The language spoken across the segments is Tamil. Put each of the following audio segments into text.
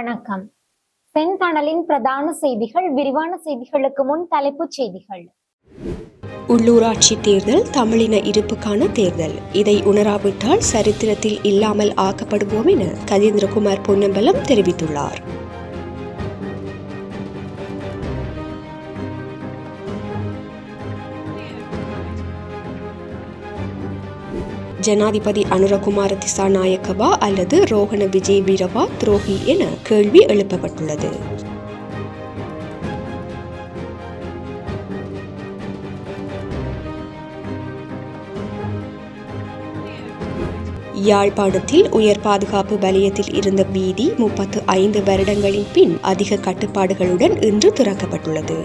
வணக்கம். செந்தணலின் பிரதான செய்திகள் விரிவான செய்திகளுக்கு முன் தலைப்புச் செய்திகள். உள்ளூராட்சி தேர்தல் தமிழின இருப்புக்கான தேர்தல். இதை உணராவிட்டால் சரித்திரத்தில் இல்லாமல் ஆக்கப்படுவோம் என கஜேந்திரகுமார் பொன்னம்பலம் தெரிவித்துள்ளார். ஜனாதிபதி அனுரகுமார திசாநாயக்கவா அல்லது ரோஹண விஜய் வீரவா துரோகி என கேள்வி எழுப்பப்பட்டுள்ளது. யாழ்ப்பாணத்தில் உயர் பாதுகாப்பு வலயத்தில் இருந்த வீதி முப்பத்து ஐந்து வருடங்களின் பின் அதிக கட்டுப்பாடுகளுடன் இன்று திறக்கப்பட்டுள்ளது.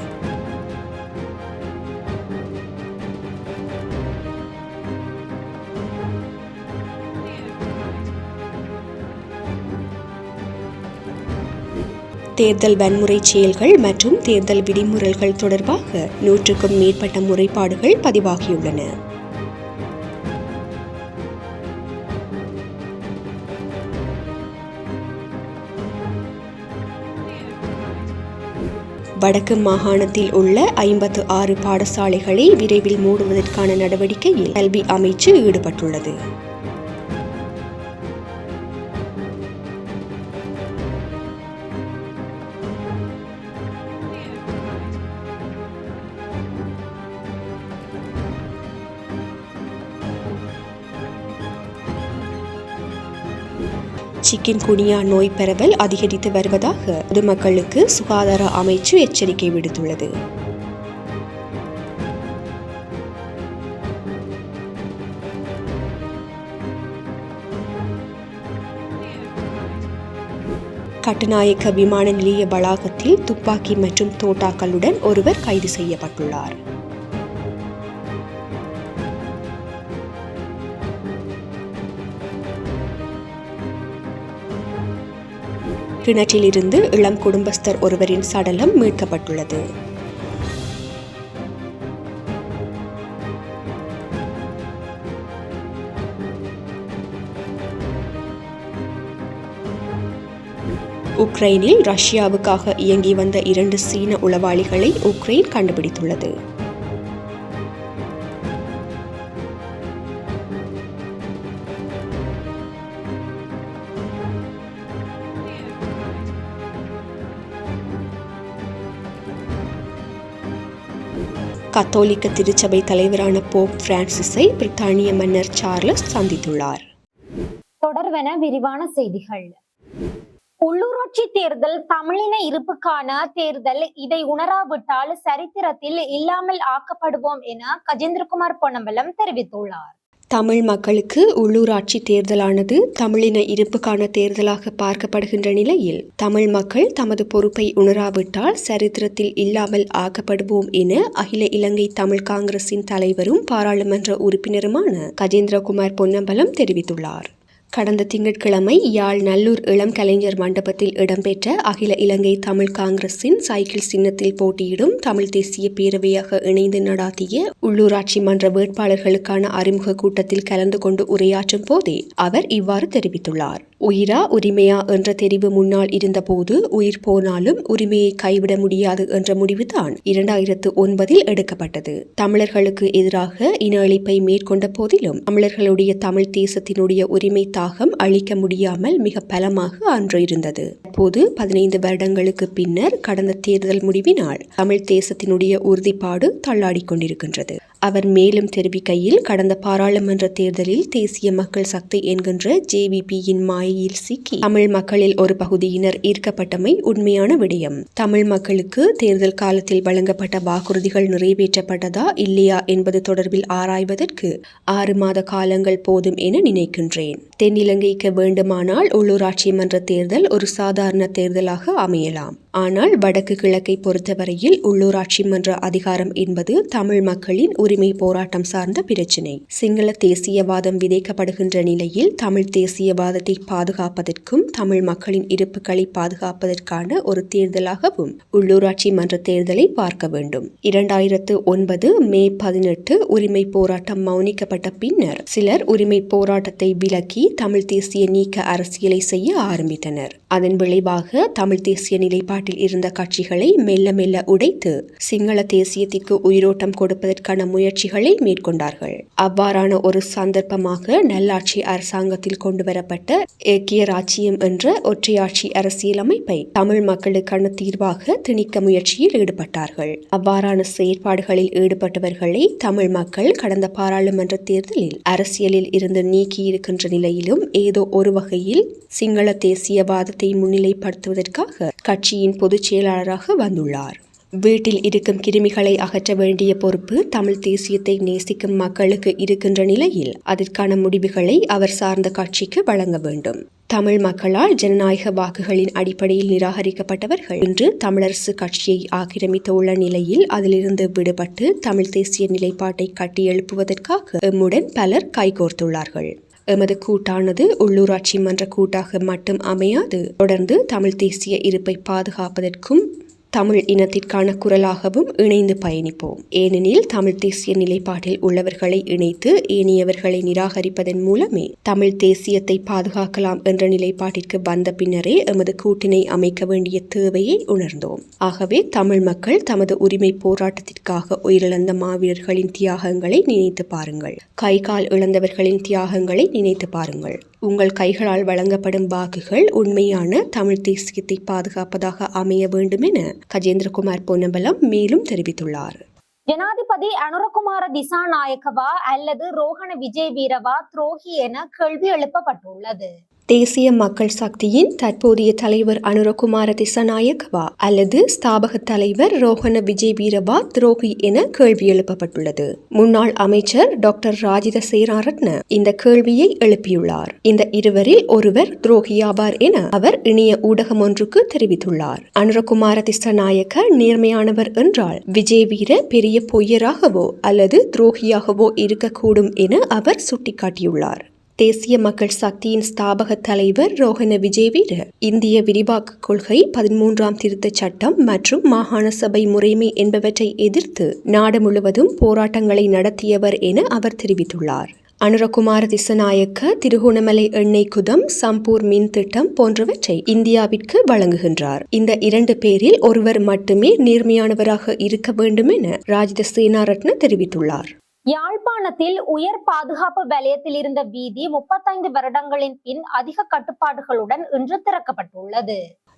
தேர்தல் வன்முறை செயல்கள் மற்றும் தேர்தல் விதிமுறைகள் தொடர்பாக நூற்றுக்கும் மேற்பட்ட முறைப்பாடுகள் பதிவாகியுள்ளன. வடக்கு மாகாணத்தில் உள்ள ஐம்பத்து ஆறு பாடசாலைகளை விரைவில் மூடுவதற்கான நடவடிக்கையில் கல்வி அமைச்சு ஈடுபட்டுள்ளது. சிக்கின் குனியா நோய் பரவல் அதிகரித்து வருவதாக பொதுமக்களுக்கு சுகாதார அமைச்சு எச்சரிக்கை விடுத்துள்ளது. கட்டுநாயக்க விமான நிலைய வளாகத்தில் துப்பாக்கி மற்றும் தோட்டாக்களுடன் ஒருவர் கைது செய்யப்பட்டுள்ளார். கிணற்றிலிருந்து இளம் குடும்பஸ்தர் ஒருவரின் சடலம் மீட்கப்பட்டுள்ளது. உக்ரைனில் ரஷ்யாவுக்காக இயங்கி வந்த இரண்டு சீன உளவாளிகளை உக்ரைன் கண்டுபிடித்துள்ளது. கத்தோலிக்க திருச்சபை தலைவரான போப் பிரான்சிஸை பிரித்தானிய மன்னர் சார்லஸ் சந்தித்துள்ளார். தொடர்வன விரிவான செய்திகள். உள்ளூராட்சி தேர்தல் தமிழின இருப்புக்கான தேர்தல் இதை உணராவிட்டால் சரித்திரத்தில் இல்லாமல் ஆக்கப்படுவோம் என கஜேந்திரகுமார் பொன்னம்பலம் தெரிவித்துள்ளார். தமிழ் மக்களுக்கு உள்ளூராட்சி தேர்தலானது தமிழின இருப்புக்கான தேர்தலாக பார்க்கப்படுகின்ற நிலையில் தமிழ் மக்கள் தமது பொறுப்பை உணராவிட்டால் சரித்திரத்தில் இல்லாமல் ஆக்கப்படுவோம் என அகில இலங்கை தமிழ் காங்கிரசின் தலைவரும் பாராளுமன்ற உறுப்பினருமான கஜேந்திரகுமார் பொன்னம்பலம் தெரிவித்துள்ளார். கடந்த திங்கட்கிழமை யாழ் நல்லூர் இளம் கலைஞர் மண்டபத்தில் இடம்பெற்ற அகில இலங்கை தமிழ் காங்கிரசின் சைக்கிள் சின்னத்தில் போட்டியிடும் தமிழ் தேசிய பேரவையாக இணைந்து நடாத்திய உள்ளூராட்சி மன்ற வேட்பாளர்களுக்கான அறிமுக கூட்டத்தில் கலந்து கொண்டு உரையாற்றும் போதே அவர் இவ்வாறு தெரிவித்துள்ளார். உயிரா உரிமையா? என்ற தெரிவு முன்னால் இருந்தபோது உயிர் போனாலும் உரிமையை கைவிட முடியாது என்ற முடிவுதான் இரண்டாயிரத்து ஒன்பதில் எடுக்கப்பட்டது. தமிழர்களுக்கு எதிராக இன அழிப்பை மேற்கொண்ட போதிலும் தமிழர்களுடைய தமிழ் தேசத்தினுடைய உரிமை தாகம் அழிக்க முடியாமல் மிக பலமாக அன்று இருந்தது. அப்போது பதினைந்து வருடங்களுக்கு பின்னர் கடந்த தேர்தல் முடிவினால் தமிழ் தேசத்தினுடைய உறுதிப்பாடு தள்ளாடிக் கொண்டிருக்கின்றது. அவர் மேலும் தெரிவிக்கையில் கடந்த பாராளுமன்ற தேர்தலில் தேசிய மக்கள் சக்தி என்கின்ற ஜேவிபியின் மாயையில் சிக்கி தமிழ் மக்களில் ஒரு பகுதியினர் ஈர்க்கப்பட்டமை உண்மையான விடயம். தமிழ் மக்களுக்கு தேர்தல் காலத்தில் வழங்கப்பட்ட வாக்குறுதிகள் நிறைவேற்றப்பட்டதா இல்லையா என்பது தொடர்பில் ஆராய்வதற்கு ஆறு மாத காலங்கள் போதும் என நினைக்கின்றேன். தென்னிலங்கைக்கு வேண்டுமானால் உள்ளூராட்சி மன்ற தேர்தல் ஒரு சாதாரண தேர்தலாக அமையலாம். ஆனால் வடக்கு கிழக்கை பொறுத்தவரையில் உள்ளூராட்சி மன்ற அதிகாரம் என்பது தமிழ் மக்களின் உரிமை உரிமை போராட்டம் சார்ந்த பிரச்சினை. சிங்கள தேசியவாதம் விதைக்கப்படுகின்ற நிலையில் தமிழ் தேசியவாதத்தை பாதுகாப்பதற்கும் தமிழ் மக்களின் இருப்புகளை பாதுகாப்பதற்கான ஒரு தேர்தலாகவும் உள்ளூராட்சி மன்ற தேர்தலை பார்க்க வேண்டும். இரண்டாயிரத்து ஒன்பது மே பதினெட்டு உரிமை போராட்டம் மௌனிக்கப்பட்ட பின்னர் சிலர் உரிமை போராட்டத்தை விலக்கி தமிழ் தேசிய நீக்க அரசியலை செய்ய ஆரம்பித்தனர். அதன் விளைவாக தமிழ் தேசிய நிலைப்பாட்டில் இருந்த கட்சிகளை மெல்ல மெல்ல உடைத்து சிங்கள தேசியத்திற்கு உயிரோட்டம் கொடுப்பதற்கான முயற்சி முயற்சிகளை மேற்கொண்டார்கள். அவ்வாறான ஒரு சந்தர்ப்பமாக நல்லாட்சி அரசாங்கத்தில் கொண்டுவரப்பட்ட ஏக்கிய ராச்சியம் என்ற ஒற்றையாட்சி அரசியலமைப்பை தமிழ் மக்களுக்கான தீர்வாக திணிக்க முயற்சியில் ஈடுபட்டார்கள். அவ்வாறான செயற்பாடுகளில் ஈடுபட்டவர்களை தமிழ் மக்கள் கடந்த பாராளுமன்ற தேர்தலில் அரசியலில் இருந்து நீக்கியிருக்கின்ற நிலையிலும் ஏதோ ஒரு வகையில் சிங்கள தேசியவாதத்தை முன்னிலைப்படுத்துவதற்காக கட்சியின் பொதுச் செயலாளராக வந்துள்ளார். வீட்டில் இருக்கும் கிருமிகளை அகற்ற வேண்டிய பொறுப்பு தமிழ் தேசியத்தை நேசிக்கும் மக்களுக்கு இருக்கின்ற நிலையில் அதற்கான முடிவுகளை அவர் சார்ந்த கட்சிக்கு வழங்க வேண்டும். தமிழ் மக்களால் ஜனநாயக வாக்குகளின் அடிப்படையில் நிராகரிக்கப்பட்டவர்கள் இன்று தமிழரசு கட்சியை ஆக்கிரமித்துள்ள நிலையில் அதிலிருந்து விடுபட்டு தமிழ் தேசிய நிலைப்பாட்டை கட்டியெழுப்புவதற்காக எம்முடன் பலர் கைகோர்த்துள்ளார்கள் எமது கூட்டானது உள்ளூராட்சி மன்ற கூட்டாக மட்டும் அமையாது தொடர்ந்து தமிழ் தேசிய இருப்பை பாதுகாப்பதற்கும் தமிழ் இனத்திற்கான குரலாகவும் இணைந்து பயணிப்போம். ஏனெனில் தமிழ் தேசிய நிலைப்பாட்டில் உள்ளவர்களை இணைத்து ஏனியவர்களை நிராகரிப்பதன் மூலமே தமிழ் தேசியத்தை பாதுகாக்கலாம் என்ற நிலைப்பாட்டிற்கு வந்த பின்னரே எமது கூட்டினை அமைக்க வேண்டிய தேவையை உணர்ந்தோம். ஆகவே தமிழ் மக்கள் தமது உரிமை போராட்டத்திற்காக உயிரிழந்த மாவீரர்களின் தியாகங்களை நினைத்து பாருங்கள். கை கால் இழந்தவர்களின் தியாகங்களை நினைத்து பாருங்கள். உங்கள் கைகளால் வழங்கப்படும் வாக்குகள் உண்மையான தமிழ் தேசியத்தை பாதுகாப்பதாக அமைய வேண்டும் என கஜேந்திரகுமார் பொன்னம்பலம் மேலும் தெரிவித்துள்ளார். ஜனாதிபதி அனுரகுமார திசாநாயக்கவா அல்லது ரோஹண விஜய் வீரவா துரோகி என கேள்வி எழுப்பப்பட்டுள்ளது. தேசிய மக்கள் சக்தியின் தற்போதைய தலைவர் அனுரகுமார திசநாயக்கவா அல்லது ஸ்தாபக தலைவர் ரோஹன விஜய் வீரவா துரோகி என கேள்வி எழுப்பப்பட்டுள்ளது. முன்னாள் அமைச்சர் டாக்டர் ராஜித சேராரத்ன இந்த கேள்வியை எழுப்பியுள்ளார். இந்த இருவரில் ஒருவர் துரோகியாவார் என அவர் இணைய ஊடகம் ஒன்றுக்கு தெரிவித்துள்ளார். அனுரகுமார திசநாயக்க நேர்மையானவர் என்றால் விஜய் வீர பெரிய பொய்யராகவோ அல்லது துரோகியாகவோ இருக்கக்கூடும் என அவர் சுட்டிக்காட்டியுள்ளார். தேசிய மக்கள் சக்தியின் ஸ்தாபக தலைவர் ரோஹன விஜயவீர. இந்திய விரிவாக்க கொள்கை பதிமூன்றாம் திருத்தச் சட்டம் மற்றும் மாகாண சபை முறைமை என்பவற்றை எதிர்த்து நாடு முழுவதும் போராட்டங்களை நடத்தியவர் என அவர் தெரிவித்துள்ளார். அனுரகுமார திசநாயக்க திருகோணமலை எண்ணெய் குதம் சம்பூர் மின் திட்டம் போன்றவற்றை இந்தியாவிற்கு வழங்குகின்றார். இந்த இரண்டு பேரில் ஒருவர் மட்டுமே நேர்மையானவராக இருக்க வேண்டும் என ராஜித சேனாரத்ன தெரிவித்துள்ளார். யாழ்ப்பாணத்தில் உயர் பாதுகாப்பு வலயத்தில் இருந்த வீதி முப்பத்தைந்து வருடங்களின் பின் அதிக கட்டுப்பாடுகளுடன் இன்று திறக்கப்பட்டுள்ளது.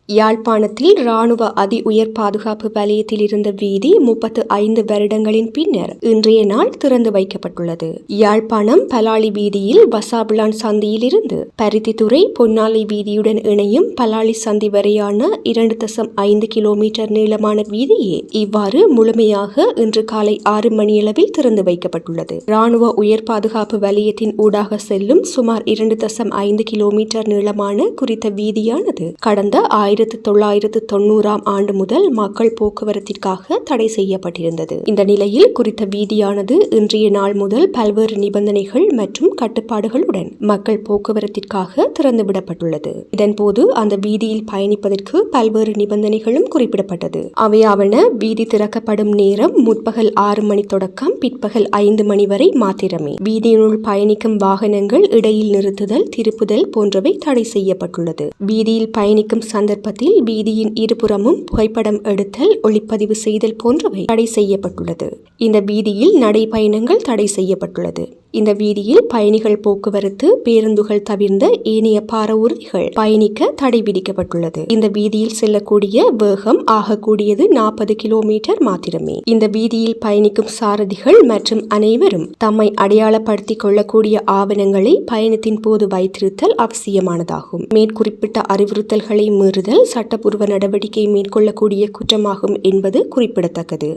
யாழ்ப்பாணத்தில் இராணுவ அதி உயர் பாதுகாப்பு வலயத்தில் இருந்த வீதி முப்பத்து ஐந்து வருடங்களின் பின்னர் இன்றைய நாள் திறந்து வைக்கப்பட்டுள்ளது. யாழ்ப்பாணம் பலாளி வீதியில் வசாபிளான் சந்தியிலிருந்து பருத்தித்துறை பொன்னாலை வீதியுடன் இணையும் பலாளி சந்தி வரையான இரண்டு தசம் ஐந்து கிலோமீட்டர் நீளமான வீதியே இவ்வாறு முழுமையாக இன்று காலை ஆறு மணியளவில் திறந்து வைக்கப்பட்டுள்ளது. இராணுவ உயர் பாதுகாப்பு வலயத்தின் ஊடாக செல்லும் சுமார் இரண்டு தசம் ஐந்து கிலோமீட்டர் நீளமான குறித்த வீதியானது கடந்த ஆயிரத்தி தொள்ளாயிரத்து தொண்ணூறாம் ஆண்டு முதல் மக்கள் போக்குவரத்திற்காக தடை செய்யப்பட்டிருந்தது. இந்த நிலையில் குறித்த வீதியானது இன்றைய நாள் முதல் பல்வேறு நிபந்தனைகள் மற்றும் கட்டுப்பாடுகளுடன் மக்கள் போக்குவரத்திற்காக திறந்துவிடப்பட்டுள்ளது. இதன்போது அந்த வீதியில் பயணிப்பதற்கு பல்வேறு நிபந்தனைகளும் குறிப்பிடப்பட்டது. அவையாவன வீதி திறக்கப்படும் நேரம் முற்பகல் ஆறு மணி தொடக்கம் பிற்பகல் ஐந்து மணி வரை மாத்திரமே. வீதியினுள் பயணிக்கும் வாகனங்கள் இடையில் நிறுத்துதல் திருப்புதல் போன்றவை தடை செய்யப்பட்டுள்ளது. வீதியில் பயணிக்கும் சந்தர்ப்பத்தில் வீதியின் இருபுறமும் புகைப்படம் எடுத்தல் ஒளிப்பதிவு செய்தல் போன்றவை தடை செய்யப்பட்டுள்ளது. இந்த வீதியில் நடைபயணங்கள் தடை செய்யப்பட்டுள்ளது. இந்த வீதியில் பயணிகள் போக்குவரத்து பேருந்துகள் தவிர்ந்த ஏனைய பாரவூர்திகள் பயணிக்க தடை விதிக்கப்பட்டுள்ளது. இந்த வீதியில் செல்லக்கூடிய வேகம் ஆகக்கூடியது நாற்பது கிலோமீட்டர் மாத்திரமே. இந்த வீதியில் பயணிக்கும் சாரதிகள் மற்றும் அனைவரும் தம்மை அடையாளப்படுத்திக் கொள்ளக்கூடிய ஆவணங்களை பயணத்தின் போது வைத்திருத்தல் அவசியமானதாகும். மேற்குறிப்பிட்ட அறிவுறுத்தல்களை மீறுதல் சட்டப்பூர்வ நடவடிக்கை மேற்கொள்ளக்கூடிய குற்றமாகும் என்பது குறிப்பிடத்தக்கது.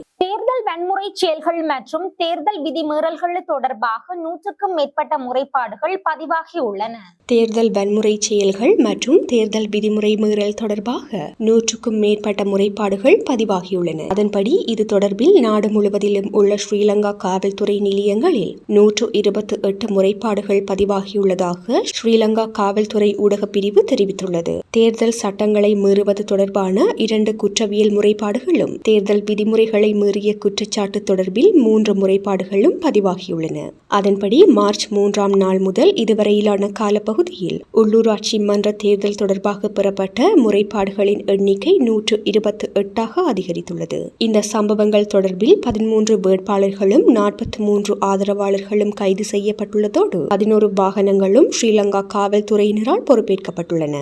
வன்முறை செயல்கள் மற்றும் தேர்தல் விதிமீறல்கள் தொடர்பாக நூற்றுக்கும் மேற்பட்ட முறைப்பாடுகள் பதிவாகியுள்ளன தேர்தல் வன்முறை செயல்கள் மற்றும் தேர்தல் விதிமுறை மீறல் தொடர்பாக நூற்றுக்கும் மேற்பட்ட முறைப்பாடுகள் பதிவாகியுள்ளன. அதன்படி இது தொடர்பில் நாடு முழுவதிலும் உள்ள ஸ்ரீலங்கா காவல்துறை நிலையங்களில் நூற்று இருபத்தி எட்டு முறைப்பாடுகள் பதிவாகியுள்ளதாக ஸ்ரீலங்கா காவல்துறை ஊடக பிரிவு தெரிவித்துள்ளது. தேர்தல் சட்டங்களை மீறுவது தொடர்பான இரண்டு குற்றவியல் முறைப்பாடுகளும் தேர்தல் விதிமுறைகளை மீறிய குற்றச்சாட்டு தொடர்பில் மூன்று முறைப்பாடுகளும் பதிவாகியுள்ளன. அதன்படி மார்ச் மூன்றாம் நாள் முதல் இதுவரையிலான காலப்பகுதியில் உள்ளூராட்சி மன்ற தேர்தல் தொடர்பாக பெறப்பட்ட முறைப்பாடுகளின் எண்ணிக்கை நூற்று இருபத்தி எட்டாக அதிகரித்துள்ளது. இந்த சம்பவங்கள் தொடர்பில் பதிமூன்று வேட்பாளர்களும் நாற்பத்தி மூன்று ஆதரவாளர்களும் கைது செய்யப்பட்டுள்ளதோடு பதினோரு வாகனங்களும் ஸ்ரீலங்கா காவல்துறையினரால் பொறுப்பேற்கப்பட்டுள்ளன.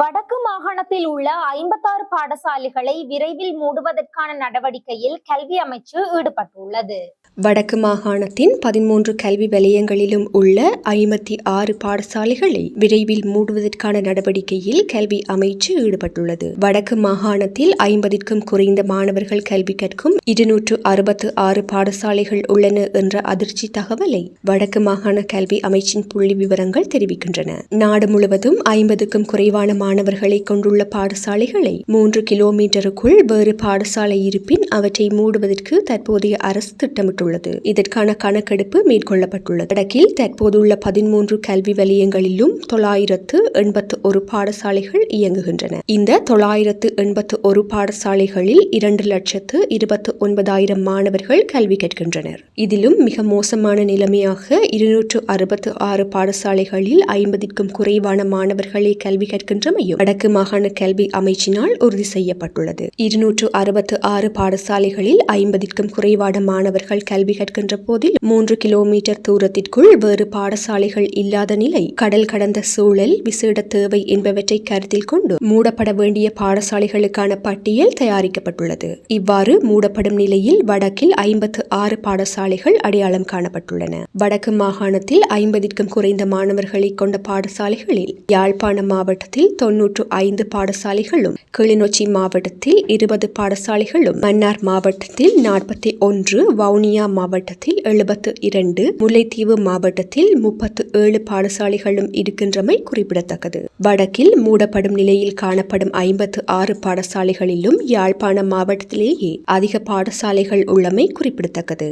வடக்கு மாகாணத்தில் உள்ள ஐம்பத்தாறு பாடசாலைகளை விரைவில் மூடுவதற்கான நடவடிக்கையில் கல்வி அமைச்சு ஈடுபட்டுள்ளது. வடக்கு மாகாணத்தின் பதிமூன்று கல்வி வலயங்களிலும் உள்ள ஐம்பத்தி ஆறு பாடசாலைகளை விரைவில் மூடுவதற்கான நடவடிக்கையில் கல்வி அமைச்சு ஈடுபட்டுள்ளது. வடக்கு மாகாணத்தில் ஐம்பதிற்கும் குறைந்த மாணவர்கள் கல்வி கற்கும் இருநூற்று அறுபத்து ஆறு பாடசாலைகள் உள்ளன என்ற அதிர்ச்சி தகவலை வடக்கு மாகாண கல்வி அமைச்சின் புள்ளி விவரங்கள் தெரிவிக்கின்றன. நாடு முழுவதும் ஐம்பதுக்கும் குறைவான மாணவர்களை கொண்டுள்ள பாடசாலைகளை மூன்று கிலோமீட்டருக்குள் வேறு பாடசாலை இருப்பின் அவற்றை மூடுவதற்கு தற்போதைய அரசு திட்டமிட்டுள்ளது. இதற்கான கணக்கெடுப்பு மேற்கொள்ளப்பட்டுள்ளது. வடக்கில் தற்போதுள்ள பதிமூன்று கல்வி வலயங்களிலும் தொள்ளாயிரத்து எண்பத்து ஒரு பாடசாலைகள் இயங்குகின்றன. இந்த தொள்ளாயிரத்து எண்பத்து ஒரு பாடசாலைகளில் இரண்டு லட்சத்து இருபத்து ஒன்பதாயிரம் மாணவர்கள் கல்வி கற்கின்றனர். இதிலும் மிக மோசமான நிலைமையாக இருநூற்று அறுபத்து ஆறு பாடசாலைகளில் ஐம்பதிற்கும் குறைவான மாணவர்களே கல்வி நிலைமையும் வடக்கு மாகாண கல்வி அமைச்சினால் உறுதி செய்யப்பட்டுள்ளது. இருநூற்று அறுபத்து ஆறு பாடசாலைகளில் ஐம்பதிற்கும் குறைவான மாணவர்கள் கல்வி கற்கின்ற போதில் மூன்று கிலோமீட்டர் தூரத்திற்குள் வேறு பாடசாலைகள் இல்லாத நிலை கடல் கடந்த சூழல் விசேட தேவை என்பவற்றை கருத்தில் கொண்டு மூடப்பட வேண்டிய பாடசாலைகளுக்கான பட்டியல் தயாரிக்கப்பட்டுள்ளது. இவ்வாறு மூடப்படும் நிலையில் வடக்கில் ஐம்பத்து ஆறு பாடசாலைகள் அடையாளம் காணப்பட்டுள்ளன. வடக்கு மாகாணத்தில் ஐம்பதிற்கும் குறைந்த மாணவர்களை கொண்ட பாடசாலைகளில் யாழ்ப்பாணம் மாவட்டத்தில் தொன்னூற்று ஐந்து பாடசாலைகளும் கிளிநொச்சி மாவட்டத்தில் இருபது பாடசாலைகளும் மன்னார் மாவட்டத்தில் நாற்பத்தி ஒன்று வவுனியா மாவட்டத்தில் எழுபத்து இரண்டு முல்லைத்தீவு மாவட்டத்தில் முப்பத்து ஏழு பாடசாலைகளும் இருக்கின்றமை குறிப்பிடத்தக்கது. வடக்கில் மூடப்படும் நிலையில் காணப்படும் ஐம்பத்து ஆறு பாடசாலைகளிலும் யாழ்ப்பாணம் மாவட்டத்திலேயே அதிக பாடசாலைகள் உள்ளமை குறிப்பிடத்தக்கது.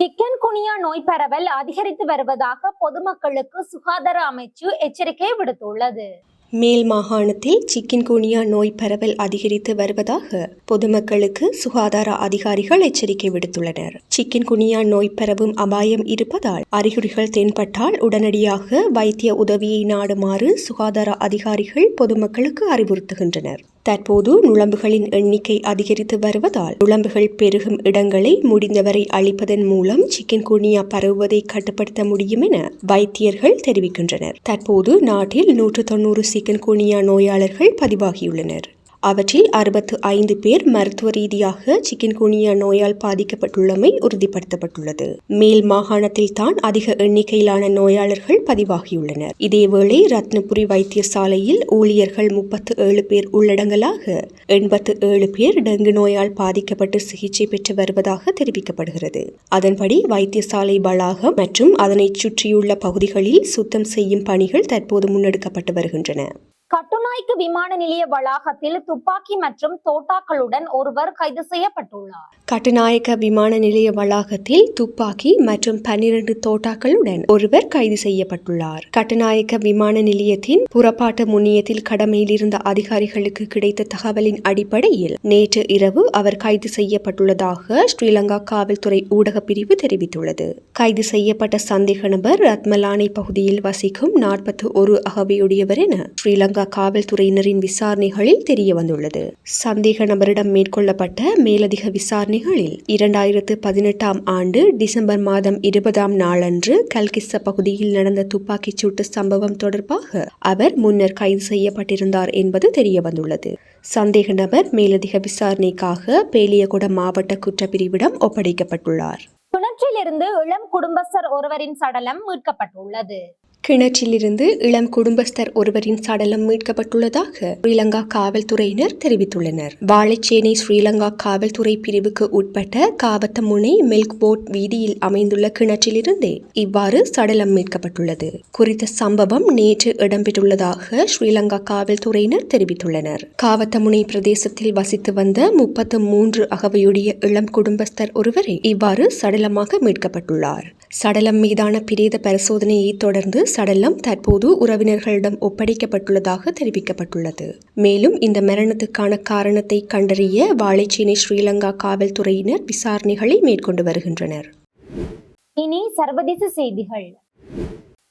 டிக்கன் குனியா நோய் பரவல் அதிகரித்து வருவதாக பொதுமக்களுக்கு சுகாதார அமைச்சு எச்சரிக்கை விடுத்துள்ளது. மேல் மாகாணத்தில் சிக்கின்குனியா நோய் பரவல் அதிகரித்து வருவதாக பொதுமக்களுக்கு சுகாதார அதிகாரிகள் எச்சரிக்கை விடுத்துள்ளனர். சிக்கின்குனியா நோய் பரவும் அபாயம் இருப்பதால் அறிகுறிகள் தென்பட்டால் உடனடியாக வைத்திய உதவியை நாடுமாறு சுகாதார அதிகாரிகள் பொதுமக்களுக்கு அறிவுறுத்துகின்றனர். தற்போது நுழம்புகளின் எண்ணிக்கை அதிகரித்து வருவதால் நுழம்புகள் பெருகும் இடங்களை முடிந்தவரை அழிப்பதன் மூலம் சிக்கன்குனியா பரவுவதை கட்டுப்படுத்த முடியும் என வைத்தியர்கள் தெரிவிக்கின்றனர். தற்போது நாட்டில் நூற்று தொன்னூறு சிக்கன்குனியா நோயாளர்கள் பதிவாகியுள்ளனர். அவற்றில் அறுபத்து ஐந்து பேர் மருத்துவ ரீதியாக சிக்கன்குனியா நோயால் பாதிக்கப்பட்டுள்ளமை உறுதிப்படுத்தப்பட்டுள்ளது. மேல் மாகாணத்தில் தான் அதிக எண்ணிக்கையிலான நோயாளர்கள் பதிவாகியுள்ளனர். இதேவேளை ரத்னபுரி வைத்தியசாலையில் ஊழியர்கள் முப்பத்து ஏழு பேர் உள்ளடங்கலாக எண்பத்து ஏழு பேர் டெங்கு நோயால் பாதிக்கப்பட்டு சிகிச்சை பெற்று வருவதாக தெரிவிக்கப்படுகிறது. அதன்படி வைத்தியசாலை வளாகம் மற்றும் அதனைச் சுற்றியுள்ள பகுதிகளில் சுத்தம் செய்யும் பணிகள் தற்போது முன்னெடுக்கப்பட்டு வருகின்றன. கட்டுநாய்க்கு விமான நிலைய வளாகத்தில் துப்பாக்கி மற்றும் தோட்டாக்களுடன் ஒருவர் கைது செய்யப்பட்டுள்ளார். கட்டுநாயக்க விமான நிலைய வளாகத்தில் துப்பாக்கி மற்றும் பன்னிரண்டு தோட்டாக்களுடன் ஒருவர் கைது செய்யப்பட்டுள்ளார். கட்டுநாயக்க விமான நிலையத்தின் புறப்பாட்டு முன்னியத்தில் கடமையில் இருந்த அதிகாரிகளுக்கு கிடைத்த தகவலின் அடிப்படையில் நேற்று இரவு அவர் கைது செய்யப்பட்டுள்ளதாக ஸ்ரீலங்கா காவல்துறை ஊடக பிரிவு தெரிவித்துள்ளது. கைது செய்யப்பட்ட சந்தேக நபர் ரத்மலானை பகுதியில் வசிக்கும் நாற்பத்தி ஒரு அகவையுடையவர் என ஸ்ரீலங்கா காவல்துறையினரின் விசாரணைகளில் தெரிய வந்துள்ளது சந்தேக நபரிடம் மேற்கொள்ளப்பட்ட மேலதிக விசாரணைகளில் இரண்டாயிரத்து பதினெட்டாம் ஆண்டு டிசம்பர் மாதம் இருபதாம் நாளன்று கல்கிஸ்ஸ பகுதியில் நடந்த துப்பாக்கிச் சூட்டு சம்பவம் தொடர்பாக அவர் முன்னர் கைது செய்யப்பட்டிருந்தார் என்பது தெரிய வந்துள்ளது சந்தேக நபர் மேலதிக விசாரணைக்காக பேலியகுடம் மாவட்ட குற்றப்பிரிவிடம் ஒப்படைக்கப்பட்டுள்ளார். கிணற்றிலிருந்து இளம் குடும்பஸ்தர் ஒருவரின் சடலம் மீட்கப்பட்டுள்ளது. கிணற்றிலிருந்து இளம் குடும்பஸ்தர் ஒருவரின் சடலம் மீட்கப்பட்டுள்ளதாக ஸ்ரீலங்கா காவல்துறையினர் தெரிவித்துள்ளனர். வாழைச்சேனை ஸ்ரீலங்கா காவல்துறை பிரிவுக்கு உட்பட்ட காவத்தமுனை மில்க் போட் வீதியில் அமைந்துள்ள கிணற்றிலிருந்தே இவ்வாறு சடலம் மீட்கப்பட்டுள்ளது. குறித்த சம்பவம் நேற்று இடம்பெற்றுள்ளதாக ஸ்ரீலங்கா காவல்துறையினர் தெரிவித்துள்ளனர். காவத்தமுனை பிரதேசத்தில் வசித்து வந்த முப்பத்து மூன்று அகவையுடைய இளம் குடும்பஸ்தர் ஒருவரை இவ்வாறு சடலமாக மீட்கப்பட்டுள்ளார். சடலம் மீதான பிரேத பரிசோதனையை தொடர்ந்து சடலம் தற்போது உறவினர்களிடம் ஒப்படைக்கப்பட்டுள்ளதாக தெரிவிக்கப்பட்டுள்ளது. மேலும் இந்த மரணத்துக்கான காரணத்தை கண்டறிய வாழைச்சேனை ஸ்ரீலங்கா காவல்துறையினர் விசாரணைகளை மேற்கொண்டு வருகின்றனர். இனி சர்வதேச செய்திகள்.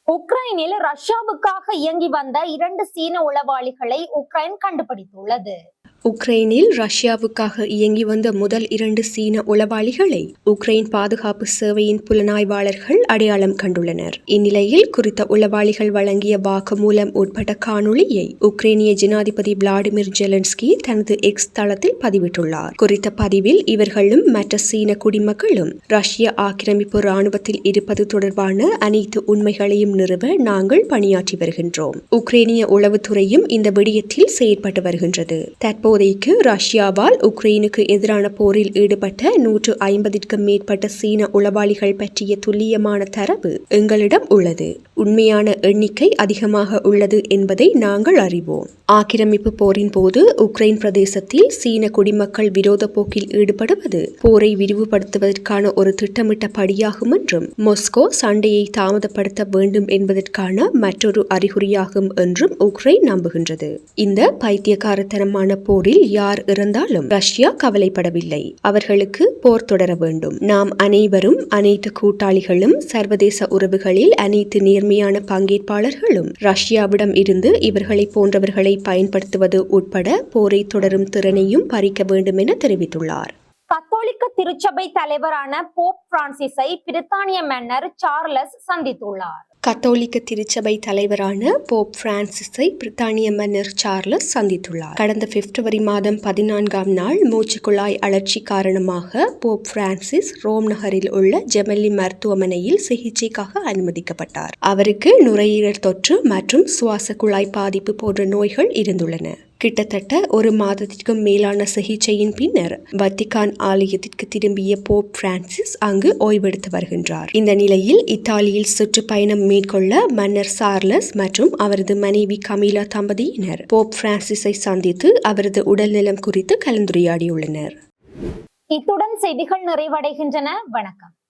உக்ரைனில் ரஷ்யாவுக்காக இயங்கி வந்த இரண்டு சீன உளவாளிகளை உக்ரைன் கண்டுபிடித்துள்ளது. உக்ரைனில் ரஷ்யாவுக்காக இயங்கி வந்த முதல் இரண்டு சீன உளவாளிகளை உக்ரைன் பாதுகாப்பு சேவையின் புலனாய்வாளர்கள் அடையாளம் கண்டுள்ளனர். இந்நிலையில் குறித்த உளவாளிகள் வழங்கிய வாக்குமூலம் உட்பட காணொளியை உக்ரைனிய ஜனாதிபதி விளாடிமிர் ஜெலன்ஸ்கி தனது எக்ஸ் தளத்தில் பதிவிட்டுள்ளார். குறித்த பதிவில் இவர்களும் மற்ற சீன குடிமக்களும் ரஷ்ய ஆக்கிரமிப்பு ராணுவத்தில் இருப்பது தொடர்பான அனைத்து உண்மைகளையும் நிறுவ நாங்கள் பணியாற்றி வருகின்றோம். உக்ரைனிய உளவுத்துறையும் இந்த விடயத்தில் செயற்பட்டு வருகின்றது. தற்போது தற்போதைக்கு ரஷ்யாவால் உக்ரைனுக்கு எதிரான போரில் ஈடுபட்ட நூற்று ஐம்பதிற்கும் மேற்பட்ட சீன உளவாளிகள் பற்றிய துல்லியமான தரவு எங்களிடம் உள்ளது. உண்மையான எண்ணிக்கை அதிகமாக உள்ளது என்பதை நாங்கள் அறிவோம். ஆக்கிரமிப்பு போரின் போது உக்ரைன் பிரதேசத்தில் சீன குடிமக்கள் விரோத போக்கில் ஈடுபடுவது போரை விரிவுபடுத்துவதற்கான ஒரு திட்டமிட்ட படியாகும் என்றும் மொஸ்கோ சண்டையை தாமதப்படுத்த வேண்டும் என்பதற்கான மற்றொரு அறிகுறியாகும் என்றும் உக்ரைன் நம்புகின்றது. இந்த பைத்தியக்காரத்தனமான போரில் யார் இறந்தாலும் ரஷ்யா கவலைப்படவில்லை. அவர்களுக்கு போர் தொடர வேண்டும். நாம் அனைவரும் அனைத்து கூட்டாளிகளும் சர்வதேச உறவுகளில் அனைத்து நேர்மையான பங்கேற்பாளர்களும் ரஷ்யாவிடம் இருந்து இவர்களை போன்றவர்களை பயன்படுத்துவது உட்பட போரை தொடரும் திறனையும் பறிக்க வேண்டும் என தெரிவித்துள்ளார். கத்தோலிக்க திருச்சபை தலைவரான போப் பிரான்சிஸை பிரித்தானிய மன்னர் சார்லஸ் சந்தித்துள்ளார். கத்தோலிக்க திருச்சபை தலைவரான போப் பிரான்சிஸை பிரித்தானிய மன்னர் சார்லஸ் சந்தித்துள்ளார். கடந்த பிப்ரவரி மாதம் பதினான்காம் நாள் மூச்சுக்குழாய் அழற்சி காரணமாக போப் பிரான்சிஸ் ரோம் நகரில் உள்ள ஜெமல்லி மருத்துவமனையில் சிகிச்சைக்காக அனுமதிக்கப்பட்டார். அவருக்கு நுரையீரல் தொற்று மற்றும் சுவாச குழாய் பாதிப்பு போன்ற நோய்கள் இருந்துள்ளன. கிட்டத்தட்ட ஒரு மாதத்திற்கும் மேலான சிகிச்சையின் பின்னர் வத்திகான் ஆலயத்திற்கு திரும்பிய போப் பிரான்சிஸ் அங்கு ஓய்வெடுத்து வருகின்றார். இந்த நிலையில் இத்தாலியில் சுற்றுப்பயணம் மேற்கொள்ள மன்னர் சார்லஸ் மற்றும் அவரது மனைவி கமீலா தம்பதியினர் போப் பிரான்சிஸை சந்தித்து அவரது உடல்நலம் குறித்து கலந்துரையாடியுள்ளனர். இத்துடன் செய்திகள் நிறைவடைகின்றன. வணக்கம்.